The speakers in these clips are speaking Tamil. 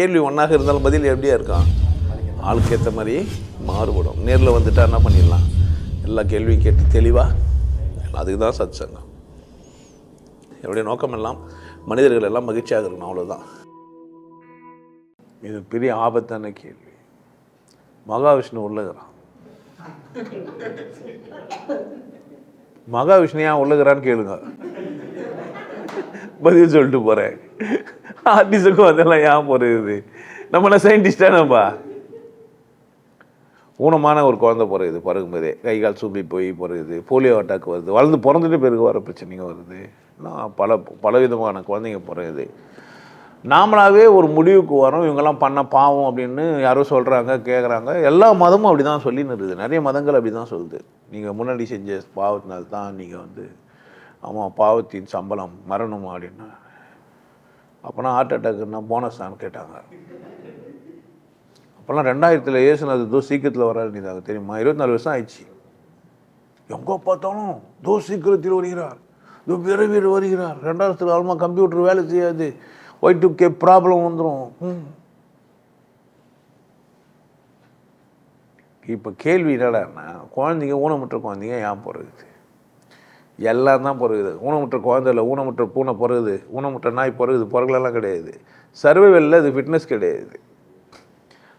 கேள்வி ஒன்றாக இருந்தாலும் பதில் எப்படியா இருக்கான் ஆளுக்கு ஏற்ற மாதிரி மாறுபடும். நேரில் வந்துட்டா என்ன பண்ணிடலாம்? எல்லா கேள்வியும் கேட்டு தெளிவாக அதுக்கு தான் சத் சங்கம் என்னுடைய நோக்கம் எல்லாம் மனிதர்கள் எல்லாம் மகிழ்ச்சியாக இருக்கணும் அவ்வளோதான் இது பெரிய ஆபத்தான கேள்வி. மகாவிஷ்ணு உள்ளகிறான். மகாவிஷ்ணு ஏன் உள்ளகிறான்னு கேளுங்க. பதில் சொல்லிட்டு போகிறேன் ஆர்டிஸ்டுக்கும் அதெல்லாம் ஏன் போகிறது நம்மள சயின்டிஸ்டானப்பா ஊனமான ஒரு குழந்தை பிறகுது பிறகும்போதே. கை கால் சூப்பி போய் பிறகுது போலியோ அட்டாக் வருது. வளர்ந்து பிறந்துட்டு பிறகு வர பிரச்சனைங்க வருது. நான் பல பலவிதமான குழந்தைங்க பிறகுது. நாமளாகவே ஒரு முடிவுக்கு வரோம். இவங்கெல்லாம் பண்ண பாவம் அப்படின்னு யாரோ சொல்கிறாங்க கேட்குறாங்க எல்லா மதமும் அப்படி தான் சொல்லின்னு இருக்குது நிறைய மதங்கள் அப்படி தான் சொல்லுது. நீங்கள் முன்னாடி செஞ்ச பாவத்தினால்தான் நீங்கள் வந்து ஆமாம் பாவத்தின் சம்பளம் மரணம் அப்படின்னா. அப்போனா ஹார்ட் அட்டாக்குன்னா போனஸான்னு கேட்டாங்க. அப்போல்லாம் ரெண்டாயிரத்தில் ஏசுனது தோ சீக்கிரத்தில் வராது அது தெரியுமா? இருபத்தி நாலு வருஷம் ஆயிடுச்சு. எங்கே பார்த்தாலும் தோ சீக்கிரத்தில் வருகிறார். தோ விரைவில் வருகிறார். ரெண்டாயிரத்தில் ஆல்மா கம்ப்யூட்டர் வேலை செய்யாது. ஒய் டு கே ப்ராப்ளம் வந்துடும் இப்போ கேள்வி என்னடான்னா குழந்தைங்க ஊனமுற்ற குழந்தைங்க ஏன் போகிறதுக்கு எல்லாம் தான் பிறகுது. ஊனமுற்ற குழந்தை இல்லை ஊனமுற்ற பூனை பிறகுது. ஊனமுற்ற நாய் பிறகுது பிறகுலாம் கிடையாது. சர்வைவலில் அது ஃபிட்னஸ் கிடையாது.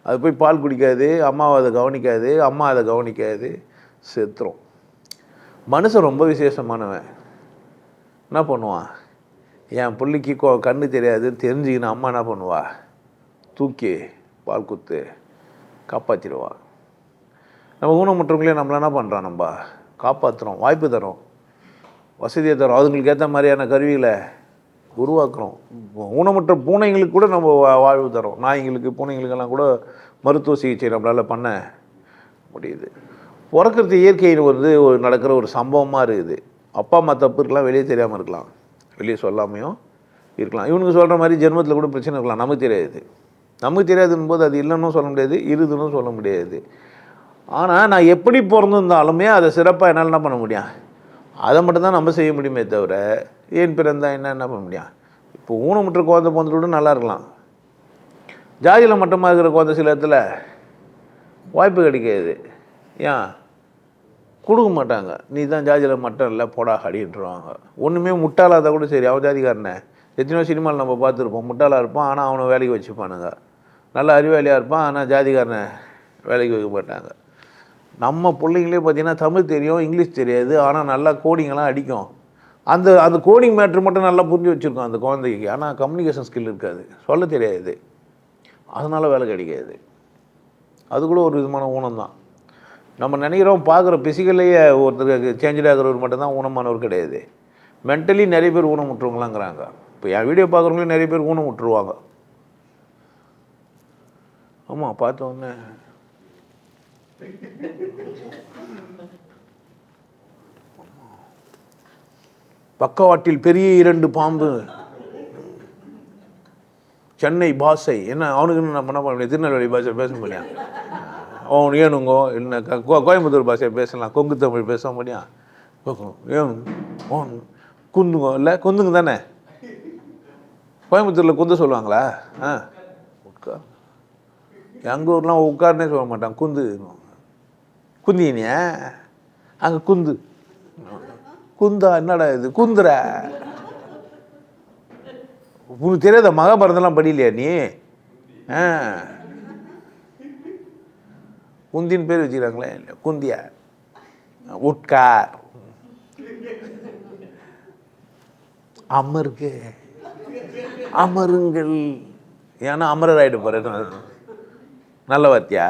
அது போய் பால் குடிக்காது அம்மாவை அதை கவனிக்காது அம்மா அதை கவனிக்காது செத்துரும். மனுஷன் ரொம்ப விசேஷமானவன். என்ன பண்ணுவான்? என் பிள்ளைக்கு கொ கண்ணு தெரியாதுன்னு தெரிஞ்சுக்கின்னு அம்மா என்ன பண்ணுவா? தூக்கி பால் குத்து காப்பாற்றிடுவா நம்ம ஊனமுற்றவங்களே நம்மள என்ன பண்ணுறான் நம்ம? காப்பாற்றுறோம் வாய்ப்பு தரோம் வசதியை தரும் அதுங்களுக்கு ஏற்ற மாதிரியான கருவிகளை உருவாக்குறோம். ஊனமுற்ற பூனைங்களுக்கு கூட நம்ம வா- வாழ்வு தரோம் நாய்ங்களுக்கு பூனைங்களுக்கெல்லாம் கூட மருத்துவ சிகிச்சை நம்மளால் பண்ண முடியுது. பிறக்கிறது இயற்கையின் வந்து ஒரு நடக்கிற ஒரு சம்பவமாக இருக்குது. அப்பா அம்மா தப்பு இருக்கலாம் வெளியே தெரியாமல் இருக்கலாம். வெளியே சொல்லாமையும் இருக்கலாம். இவனுக்கு சொல்கிற மாதிரி ஜென்மத்தில் கூட பிரச்சனை இருக்கலாம். நமக்கு தெரியாது. நமக்கு தெரியாதுன்னு போது அது இல்லைன்னு சொல்ல முடியாது. இருதுன்னு சொல்ல முடியாது. ஆனால் நான் எப்படி பிறந்திருந்தாலுமே அதை சிறப்பாக என்னால் என்ன பண்ண முடியும்? அதை மட்டும்தான் நம்ம செய்ய முடியுமே தவிர ஏன் பிறந்தா என்ன என்ன பண்ண முடியும்? இப்போ ஊனமுற்ற குழந்தை பிறந்துட்டு கூட நல்லா இருக்கலாம். ஜாதியில் மட்டமாக இருக்கிற குழந்தை சில இடத்துல வாய்ப்பு கிடைக்காது. ஏன்? கொடுக்க மாட்டாங்க. நீ தான் ஜாதியில் மட்டம் இல்லை போடா அடின்ட்டுருவாங்க. ஒன்றுமே முட்டாளாக கூட சரி அவன் ஜாதிக்காரனே. எத்தனையோ சினிமாவில் நம்ம பார்த்துருப்போம். முட்டாளாக இருப்பான் ஆனால் அவனை வேலைக்கு வச்சுப்பானுங்க. நல்ல அறிவாளியாக இருப்பான் ஆனால் ஜாதிக்காரனை வேலைக்கு வைக்க மாட்டாங்க. நம்ம பிள்ளைங்களே பார்த்தீங்கன்னா தமிழ் தெரியும் இங்கிலீஷ் தெரியாது ஆனால் நல்லா கோடிங்கெல்லாம் அடிக்கும். அந்த அந்த கோடிங் மேட்ரு மட்டும் நல்லா புரிஞ்சு வச்சுருக்கோம் அந்த குழந்தைக்கு. ஆனால் கம்யூனிகேஷன் ஸ்கில் இருக்காது. சொல்ல தெரியாது. அதனால் வேலை கிடைக்காது. அது கூட ஒரு விதமான ஊனம் தான் நம்ம நினைக்கிறோம் பார்க்குற பிசிக்கல்லையே ஒருத்தருக்கு சேஞ்சட் ஆகிறவர் மட்டும்தான் ஊனமானவர் கிடையாது. மென்டலி நிறைய பேர் ஊனமுற்றுவங்களாங்கிறாங்க. இப்போ என் வீடியோ பார்க்குறவங்களே நிறைய பேர் ஊனம் விட்டுருவாங்க ஆமாம் பார்த்தோன்னே பக்கவாட்டில் பெரிய இரண்டு பாம்பு. சென்னை பாஷை என்ன அவனுக்கு என்ன பண்ண முடியாது திருநெல்வேலி பாஷை பேச முடியும். அவன் ஏனுங்கோ இல்லை கோயம்புத்தூர் பாஷையை பேசலாம். கொங்கு தமிழ் பேச முடியும். ஏனு ஓன் குந்துங்கோ இல்லை குந்துங்க தானே? கோயம்புத்தூரில் குந்து சொல்லுவாங்களா? ஆ உட்கார் எங்கள் ஊர்லாம் உட்காருனே சொல்ல மாட்டான். குந்து. குந்தினியா? அங்கே குந்து. குந்தா என்னடா இது? குந்துற? உனக்கு தெரியாத மகாபாரதம்லாம் படியிலையா நீ? ஆ. குந்தின்னு பேர் வச்சுக்கிறாங்களே இல்லை குந்தியா? உட்கார் அமருக்கு. அமருங்கள். ஏன்னா அமரர் ஆகிட்டு போகிறேன் நல்ல வார்த்தையா?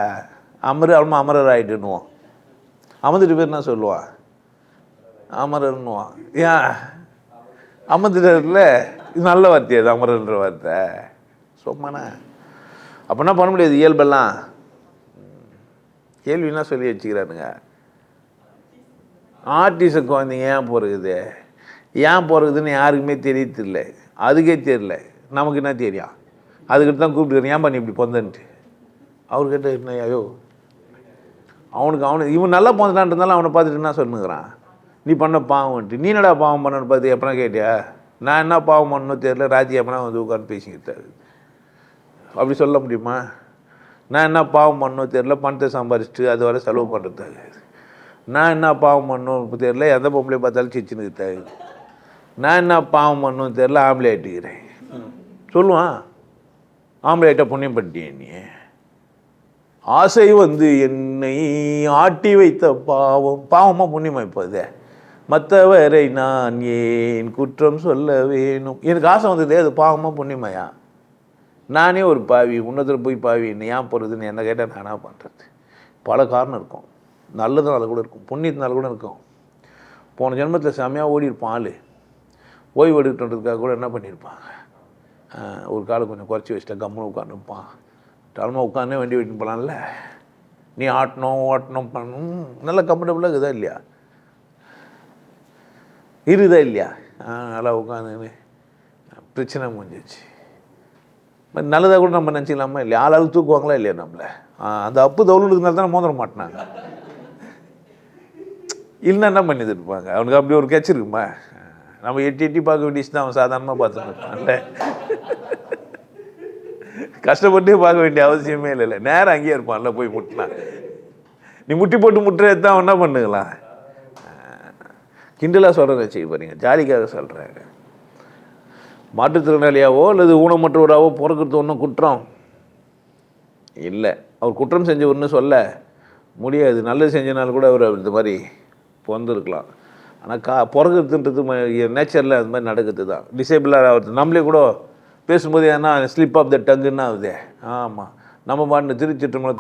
அமரு அவமா அமரர் ஆகிட்டுன்னுவோம் அமர்ந்துட்டு பேர் என்ன சொல்லுவான் அமரர்னுவான் ஏன் அமர்ந்துட்டதுல இது நல்ல வார்த்தை அது அமரன்ற வார்த்தை? சும்மாண்ணா. அப்படின்னா பண்ண முடியாது இயல்பெல்லாம்? கேள்வினா சொல்லி வச்சுக்கிறானுங்க. ஆர்டிஸ்ட் குழந்தைங்க ஏன் பிறகுது? ஏன் பிறகுதுன்னு யாருக்குமே தெரியத்தில்ல அதுக்கே தெரியல. நமக்கு என்ன தெரியும்? அதுக்கிட்ட தான் கூப்பிட்டுக்கிறேன் ஏன் பண்ணி இப்படி பொந்தன்ட்டு? அவர்கிட்ட என்ன ஐயோ அவனுக்கு அவனு இவன் நல்லா பிறந்தான்ட்டு இருந்தாலும் அவனை பார்த்துட்டு என்ன சொல்லுங்கிறான்? நீ பண்ண பாவம்ட்டு நீ என்னடா பாவம் பண்ணனு பார்த்து எப்பனா கேட்டியா? நான் என்ன பாவம் பண்ணணும் தெரியல ராஜி எப்பனா வந்து உட்காந்து பேசிக்கிட்டாரு அப்படி சொல்ல முடியுமா? நான் என்ன பாவம் பண்ணணும் தெரியல பணத்தை சம்பாரிச்சிட்டு அது வரை செலவு பண்ணுறது நான் என்ன பாவம் பண்ணணும் தெரியல எந்த பொம்பளை பார்த்தாலும் சிச்சுன்னு தேவை நான் என்ன பாவம் பண்ணணும் தெரியல ஆம்பளை ஆட்டிக்கிறேன் சொல்லுவான் ஆம்பளை ஆட்ட புண்ணியம் பண்ணிட்டேன் நீ? ஆசை வந்து என்னை ஆட்டி வைத்த பாவம். பாவமாக புண்ணியமாக இப்போ இது? மற்றவரை நான் ஏன் குற்றம் சொல்ல வேணும்? எனக்கு ஆசை வந்ததே அது பாவமாக புண்ணியமாயா? நானே ஒரு பாவி உன்னத்தில் போய் பாவி என்ன ஏன் போகிறதுன்னு என்ன கேட்டால் நானாக பண்ணுறது பல காரணம் இருக்கும். நல்லதுனால கூட இருக்கும் புண்ணியத்தினால கூட இருக்கும். போன ஜென்மத்தில் செம்மையாக ஓடி இருப்பான் ஆள். ஓய்வு எடுக்கணுன்றதுக்காக கூட என்ன பண்ணியிருப்பாங்க? ஒரு காலை கொஞ்சம் குறைச்சி வச்சுட்டா கம்முன்னு உட்காந்துருப்பான் தலைமை உட்காந்து வண்டி வெட்டின்னு போகலாம்ல நீ ஆட்டணும் ஓட்டணும் பண்ணணும். நல்லா கம்ஃபர்டபுளாக இருக்குதா இல்லையா? இருக்குதா இல்லையா? ஆ நல்லா உட்காந்துன்னு. பிரச்சனை முடிஞ்சிச்சு நல்லதாக கூட நம்ம நினச்சிக்கலாமா இல்லையா? ஆள் ஆள் தூக்குவாங்களா இல்லையா நம்மளை? ஆ, அந்த அப்பு தவுளுக்கு தானே மோதிர மாட்டினாங்க. இல்லைன்னா என்ன பண்ணிட்டு இருப்பாங்க? அவனுக்கு அப்படி ஒரு கட்சி இருக்குமா? நம்ம எட்டி எட்டி பார்க்க வேண்டியது தான் அவன் சாதாரணமாக பார்த்துட்டு கஷ்டப்பட்டு பார்க்க வேண்டிய அவசியமே இல்லை நேரம் அங்கேயே இருப்பான்ல போய் முட்டினா. நீ முட்டி போட்டு முட்டுறது தான் என்ன பண்ணுங்களா? கிண்டலாக சொல்கிறத வச்சுக்க பாருங்க ஜாலிக்காக சொல்கிறாங்க மாற்றுத்திறனாளியாவோ அல்லது ஊனமற்றவராகவோ பிறக்கிறது ஒன்றும் குற்றம் இல்லை. அவர் குற்றம் செஞ்சவர்னு சொல்ல முடியாது. நல்லது செஞ்சனால கூட அவர் இந்த மாதிரி பிறந்திருக்கலாம் ஆனால் கா பிறகுறதுன்றது நேச்சரில் அது மாதிரி நடக்குது தான் டிசேபிளாக ஆகிறது நம்மளே கூட பேசும்போது ஏன்னா ஸ்லிப் ஆஃப் த டங்குன்னு ஆகுதே. ஆமாம் நம்ம பாட்டு திருச்சிற்றம்பலம்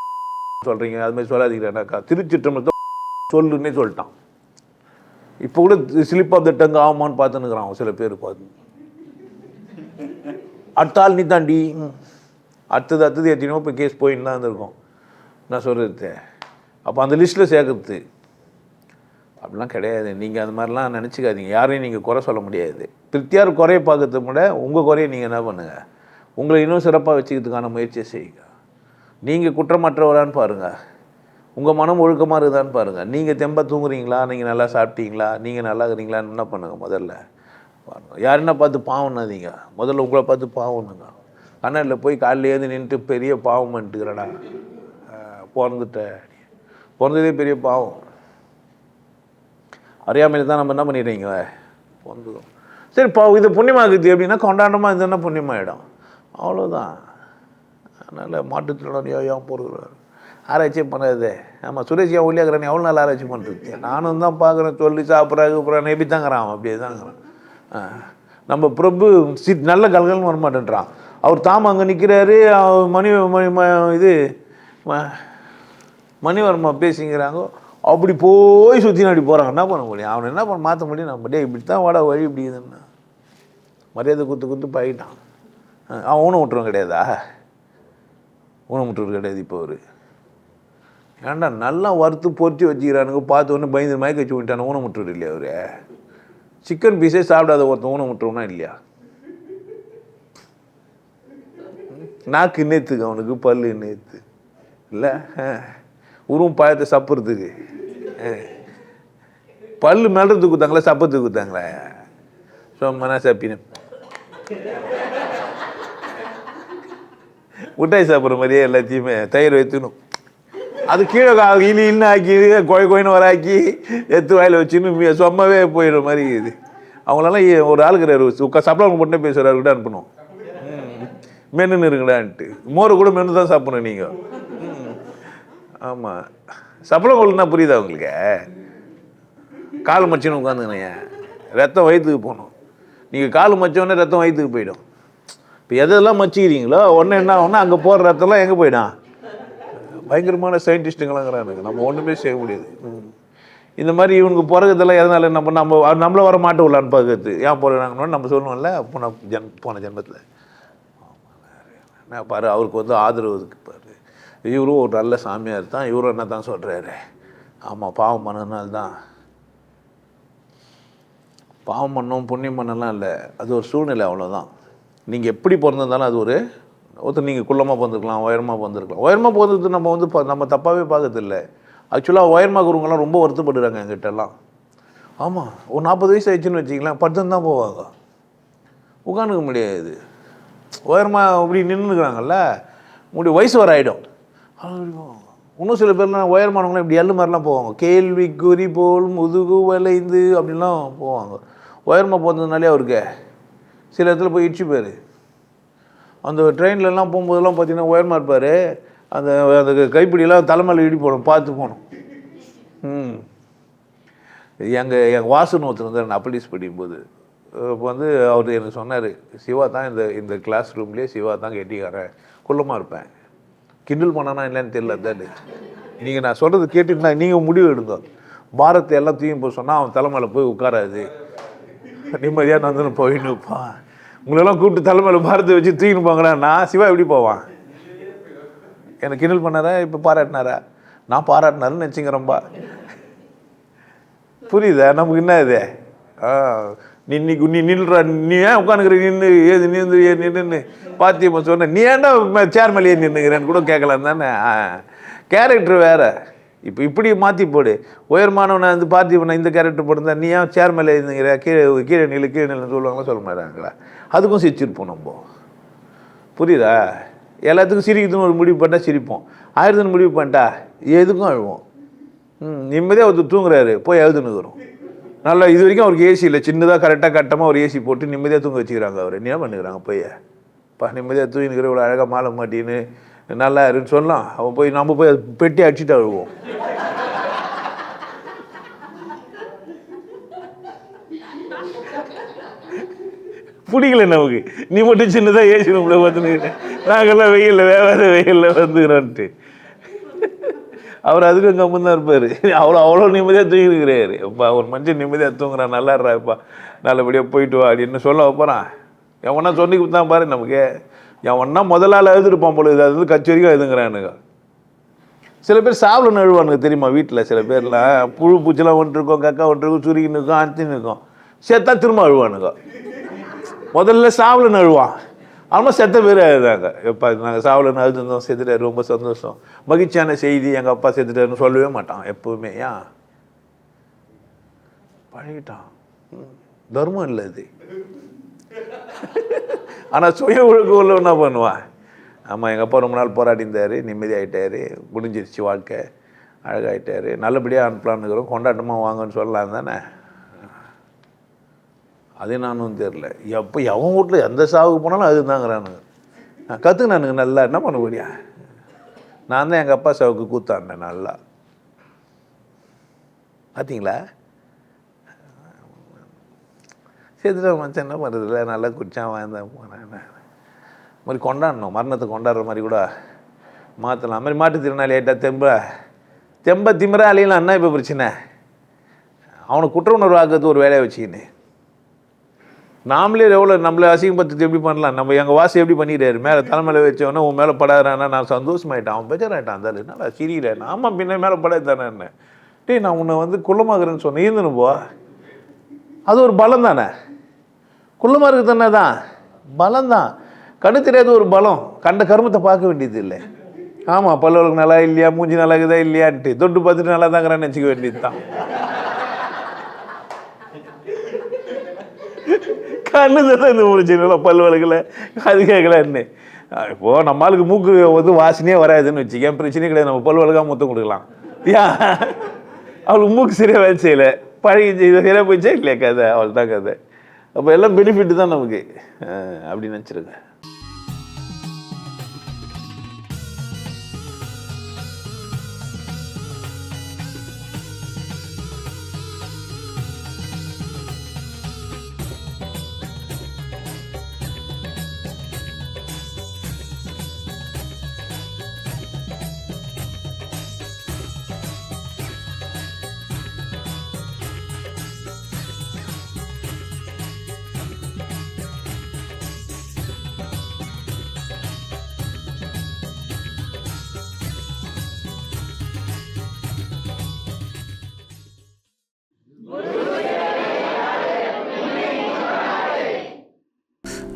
சொல்கிறீங்க அது மாதிரி சொல்லாதீங்கன்னாக்கா திருச்சிற்றம்பலத்தை சொல்லுன்னே சொல்லிட்டான். இப்போ கூட ஸ்லிப் ஆஃப் த டங்கு ஆகுமான்னு பார்த்துன்னுக்குறான் சில பேர் பார்த்து அடுத்த ஆள் நீ தாண்டி. அடுத்தது அடுத்தது எத்தனையோ இப்போ கேஸ் போயின்னு தான் இருந்திருக்கோம். நான் சொல்கிறது அப்போ அந்த லிஸ்ட்டில் சேர்க்கறது. அப்படிலாம் கிடையாது. நீங்கள் அந்த மாதிரிலாம் நினச்சிக்காதீங்க. யாரையும் நீங்கள் குறை சொல்ல முடியாது. திருப்தியார் குறைய பார்க்கறத விட உங்கள் குறையை நீங்கள் என்ன பண்ணுங்கள் உங்களை இன்னும் சிறப்பாக வச்சுக்கிறதுக்கான முயற்சியை செய்யுங்க. நீங்கள் குற்றமற்றவரான்னு பாருங்கள் உங்கள் மனம் ஒழுக்கமாக இருக்குதான்னு பாருங்கள் நீங்கள் தெம்பாக தூங்குறீங்களா? நீங்கள் நல்லா சாப்பிட்டீங்களா? நீங்கள் நல்லா இருக்கிறீங்களான்னு என்ன பண்ணுங்கள் முதல்ல? பாருங்க. யாருன்னா பார்த்து பாவம்னாதீங்க முதல்ல உங்களை பார்த்து பாவம்னுங்க கண்ணாடியில் போய் காலையிலேருந்து ஏந்து நின்றுட்டு பெரிய பாவம் பண்ணிட்டுக்கிறடா பிறந்துட்ட பிறந்ததே பெரிய பாவம். அறியாமையில் தான் நம்ம என்ன பண்ணிடுறீங்க வந்துடும் சரி பா இது புண்ணியமாகுது அப்படின்னா கொண்டாட்டமாக இருந்ததுன்னா புண்ணியமாயிடும்? அவ்வளோதான் அதனால் மாட்டுத்திறனாளியா ஏன் போகிறார் ஆராய்ச்சியே பண்ணாதே. ஆமாம் சுரேஷ் ஏன் ஒல்லியாக்குறான் எவ்வளோ நாள் ஆராய்ச்சி பண்ணுறது நானும் தான் பார்க்குறேன். சொல்லி சாப்பிட்றாங்க அப்புறம் எப்படி தாங்கிறான் அப்படியே தாங்கிறான் நம்ம பிரபு சி நல்ல கல்கல்னு வர மாட்டேன்றான் அவர் தாம் அங்கே நிற்கிறாரு மணி மணி இது மணிவர்மா பேசிங்கிறாங்க அப்படி போய் சுற்றி நாடி போகிறாங்க என்ன பண்ண முடியும்? அவனை என்ன பண்ண மாற்ற முடியும்? நம்ம டே இப்படி தான் வாடா வழி இப்படி மரியாதை குத்து குத்து பழகிட்டான். அவன் ஊனம் விட்டுருவன் கிடையாதா? ஊனம் விட்டுறது கிடையாது இப்போ அவர். ஏன்டா நல்லா வறுத்து பொரிச்சு வச்சுக்கிறானுங்க. பார்த்து ஒன்று பயந்து மயக்க வச்சு விட்டான ஊனம் விட்டுறது இல்லையா அவரு? சிக்கன் பீஸே சாப்பிடாத ஒருத்தன் ஊனம் விட்டுருவனா இல்லையா? நாக்கு நேற்றுக்கு அவனுக்கு பல்லு நேற்று இல்லை? உருவம் பாயத்தை சப்புறதுக்கு பல்லு மெல்றதுக்கு கொடுத்தாங்களா சப்பத்துக்கு கொடுத்தாங்களா சோமனா சப்பின முட்டாய் சாப்பிட்ற மாதிரியே எல்லாத்தையுமே தயிர் வைத்துணும் அது கீழே கா- இலி இல்னு ஆக்கி கொய் கொயின்னு வராக்கி எத்து வாயில் வச்சுன்னு சொம்மவே சும்மாவே போயிடுற மாதிரி இது. அவங்களெல்லாம் ஒரு ஆளுக்கிறாரு உட்கா சப்பளம் மட்டும் பேசுகிறாரு கூட அனுப்பணும். மென்னு இருங்கடான்ட்டு. மோரை கூட மென்னு தான் சாப்பிடணும் நீங்கள் ஆமாம் சப்பளம் கொள்ளுனா புரியுதா உங்களுக்கு? கால் மச்சின்னு உட்காந்துக்கினேன். ரத்தம் வயிற்றுக்கு போகணும். நீங்கள் கால் மச்சோடனே ரத்தம் வயிற்றுக்கு போயிடும். இப்போ எதெல்லாம் மச்சிக்கிறீங்களோ உடனே என்ன ஆகும்னா அங்கே போகிற ரத்தம்லாம் எங்கே போயிடும்? பயங்கரமான சயின்டிஸ்ட்டுங்களாங்கிறானுங்க நம்ம ஒன்றுமே செய்ய முடியாது. இந்த மாதிரி இவனுக்கு பிறகுதெல்லாம் எதனால நம்ம நம்ம நம்மள வர மாட்டோம் உள்ளான்னு பார்க்கறது ஏன் போகிறாங்கன்னு நம்ம சொல்லுவோம்ல போன ஜென் போன ஜென்மத்தில். நான் பாரு அவருக்கு வந்து ஆதரவு இருக்கு பாரு. இவரும் ஒரு நல்ல சாமியார் தான் இவரும் என்ன தான் சொல்கிறாரு ஆமாம் பாவம் பண்ணதுனால தான். பாவம் பண்ணோம் புண்ணியம் பண்ணலாம் இல்லை அது ஒரு சூழ்நிலை அவ்வளோதான் நீங்கள் எப்படி பிறந்திருந்தாலும் அது ஒரு ஒருத்தர் நீங்கள் குள்ளமாக பிறந்திருக்கலாம் உயரமாக பிறந்திருக்கலாம். உயரமாக பிறந்தது நம்ம வந்து நம்ம தப்பாகவே பார்க்கறதில்ல. ஆக்சுவலாக உயரமாக குருங்கெல்லாம் ரொம்ப வருத்தப்படுறாங்க எங்கிட்டலாம் ஆமாம் ஒரு நாற்பது வயசு ஆயிடுச்சுன்னு வச்சிங்களேன் படுத்துன்னு தான் போவாங்க. உட்காந்துக்க முடியாது. உயரமாக இப்படி நின்றுக்கிறாங்கல்ல உங்களுடைய வயசு வர ஆகிடும் இன்னும் சில பேர்லாம் உயரமானவங்களாம் இப்படி எள்ளு மாதிரிலாம் போவாங்க. கேள்வி குறி போல் முதுகு வளைந்து அப்படின்லாம் போவாங்க. உயரமாக போனதுனாலே அவருக்கு சில இடத்துல போய் இடிச்சு போயார் அந்த ட்ரெயின்லலாம் போகும்போதெல்லாம் பார்த்தீங்கன்னா உயரமாக இருப்பார். அந்த அந்த கைப்பிடியெல்லாம் தலைமையில் இடி போகணும் பார்த்து போகணும். ம். எங்கள் எங்கள் வாசன் ஒருத்தர் வந்து நான் அப்பலிஸ் படிக்கும்போது இப்போ வந்து அவர் எனக்கு சொன்னார் சிவா தான் இந்த இந்த கிளாஸ் ரூம்லேயே சிவா தான் கெட்டிக்காரன். குள்ளமாக இருப்பேன். கிண்டல் பண்ணானா இல்லைன்னு தெரியல தான் நீங்கள் நான் சொல்கிறது கேட்டுக்கிட்டா நீங்கள் முடிவு எடுங்க. பாரத்தை எல்லாம் போய் சொன்னால் அவன் தலைமையில் போய் உட்காராது. நிம்மதியாக நந்தனு போயின்னு வைப்பான் உங்களெல்லாம் கூப்பிட்டு தலைமையில் பாரத்தை வச்சு தூக்கின்னு போங்கடா. நான் சிவா எப்படி போவான்? எனக்கு கிண்டல் பண்ணாரா? இப்போ பாராட்டினாரா? நான் பாராட்டினாருன்னு நினச்சிங்கிறம்பா புரியுதா? நமக்கு என்ன இது? ஆ. நீ நீ நீ நில்றா நீ ஏன் உட்காந்துக்கிற நின்று ஏது நின்று ஏ நின்று பாத்தியம்மா சொன்ன நீ ஏன்டா சேர் மேலேயே நின்றுக்கிறேன்னு கூட கேட்கலாம் தானே? கேரக்டர் வேற. இப்போ இப்படி மாற்றி போடு. உயர்மானவனை வந்து பார்த்திபனை இந்த கேரக்டர் போட்டிருந்தா நீ ஏன் சேர் மேலே இருந்துங்கிற கீழே கீழே நில்லு கீழே நில்லுன்னு சொல்லுவாங்களா? சொல்ல மாட்டாங்களா? அதுக்கும் சிரிச்சிருப்போம் நம்ம. புரியுதா? எல்லாத்துக்கும் சிரிக்குதுன்னு ஒரு முடிவு பண்ணால் சிரிப்போம். ஆயிரத்துன்னு முடிவு பண்ணிட்டா எதுக்கும் அழுவோம். ம் நிம்மதியாக ஒருத்தர் தூங்குறாரு போய் எழுதுனுக்குறோம் நல்லா இது வரைக்கும் அவருக்கு ஏசி இல்லை. சின்னதாக கரெக்டாக கட்டமாக ஒரு ஏசி போட்டு நிம்மதியாக தூங்க வச்சுக்கிறாங்க அவர். என்ன பண்ணுறாங்க போய் பா நிம்மதியாக தூங்கினுக்கிற இவ்வளோ அழகாக மாலை மாட்டின்னு நல்லா இருன்னு சொல்லலாம் அவன் போய் நம்ம போய் பெட்டி அடிச்சுட்டு அழுவோம் பிடிக்கல நமக்கு? நீ மட்டும் சின்னதாக ஏசி ரூமில் பார்த்துன்னு நாங்கள்லாம் வெயிலில் வேகாத வெயிலில் வந்துக்கிறோன்ட்டு. அவர் அதுக்கும் கம்முன்னு தான் இருப்பார். அவ்வளோ அவ்வளோ நிம்மதியாக தூங்கிருக்கிறாரு இப்போ ஒரு மனுஷன் நிம்மதியாக தூங்குறான் நல்லா இருப்பா நல்லபடியாக போயிட்டு வா அப்படின்னு சொல்ல வைப்பறான் எவனா சொல்லி கொடுத்தான் பாரு நமக்கு. எவனா முதல் ஆள் எழுதிருப்பான் பொழுது அது வந்து கச்சேரிக்கும் எழுதுங்கிறானுங்க. சில பேர் சாவில் நழுவானுங்க தெரியுமா வீட்டில்? சில பேர்லாம் புழு பூச்சிலாம் ஒன்றுருக்கும் கக்கா ஒன்றுருக்கும் சுருக்கின்னு இருக்கும் அத்தின்னு இருக்கும். சேர்த்தா திரும்ப அழுவானுங்க. முதல்ல சாவில் நழுவான். ஆனால் செத்த பேர் எழுதாங்க எப்பா நாங்கள் சாவலன்னு அழுதுருந்தோம் செத்துட்டாரு ரொம்ப சந்தோஷம். மகிழ்ச்சியான செய்தி எங்கள் அப்பா செத்துட்டாருன்னு சொல்லவே மாட்டான் எப்போவுமே. ஏன் பழகிட்டான். தர்மம் இல்லை இது. ஆனால் சுய ஒழுக்கம் உள்ள என்ன பண்ணுவான்? ஆமாம் எங்கள் அப்பா ரொம்ப நாள் போராடி இருந்தார் நிம்மதியாகிட்டார் முடிஞ்சிருச்சு வாழ்க்கை அழகாயிட்டாரு நல்லபடியாக அனுப்பலான்னு இருக்கிறோம் கொண்டாட்டமாக வாங்கன்னு சொல்லலாம் தானே? அது நானும் தெரில எப்போ எவன் வீட்டில் எந்த சாவுக்கு போனாலும் அதுதாங்கிறானுங்க நான் கற்றுக்கினானுங்க நல்லா என்ன பண்ண முடியா நான் தான் எங்கள் அப்பா சாவுக்கு கூத்தாண்டேன் நல்லா. பார்த்தீங்களா சேர்த்துட்டு மச்சான் என்ன பண்ணுறதில்ல நல்லா குடிச்சான் வாழ்ந்தேன் போனேன் என்ன? மாதிரி கொண்டாடணும். மரணத்தை கொண்டாடுற மாதிரி கூட மாற்றலாம் அது மாதிரி மாற்றுத்திறனாளி ஆகிட்டா தெம்ப தெம்ப திமிரா அழியலாம் அண்ணா இப்போ பிரச்சனை? அவனை குற்ற உணர்வு ஆக்கிறது ஒரு வேலையை வச்சுக்கின்னு. நாமளே எவ்வளோ நம்மளை அசிங்கப்படுத்தி எப்படி பண்ணலாம்? நம்ம எங்கள் வாசி எப்படி பண்ணிடுறாரு மேலே தலைமையில் வச்சோன்னா உன் மேலே படாதானா நான் சந்தோஷமாயிட்டேன். அவன் பெஜராயிட்டான் அந்த நல்லா சிரிக்கிறேன் ஆமாம் பின்ன மேலே படாது என்ன? டேய் நான் உன்னை வந்து குள்ளமாகறேன்னு சொன்னேன். இருந்துன்னு போ. அது ஒரு பலம் தானே? குள்ளமாக இருக்குது தானே தான்? பலம் தான். கண்ணு தெரியாத ஒரு பலம். கண்ட கருமத்தை பார்க்க வேண்டியது இல்லை. ஆமாம் பல்லவர்களுக்கு நல்லா இல்லையா? மூஞ்சி நல்லா இருக்குதா இல்லையான்ட்டு. தொட்டு பார்த்துட்டு நல்லா தாங்கிறான்னு நினச்சிக்க வேண்டியது தான். கண்ணு தான் இந்த முடிச்சுங்களா பல் வழக்கில் அது கேட்கலான்னு இப்போது நம்ம ஆளுக்கு மூக்கு வந்து வாசனையே வராதுன்னு வச்சுக்கேன் பிரச்சனையே கிடையாது. நம்ம பல் வழக்காக மொத்தம் கொடுக்கலாம். ஏன் அவளுக்கு மூக்கு சரியாக வேலை செய்யலை. பழகி சரியாக போயிச்சே இல்லையா கதை. அவள் தான் கதை. அப்போ எல்லாம் பெனிஃபிட் தான் நமக்கு. அப்படின்னு நினச்சிருக்கேன்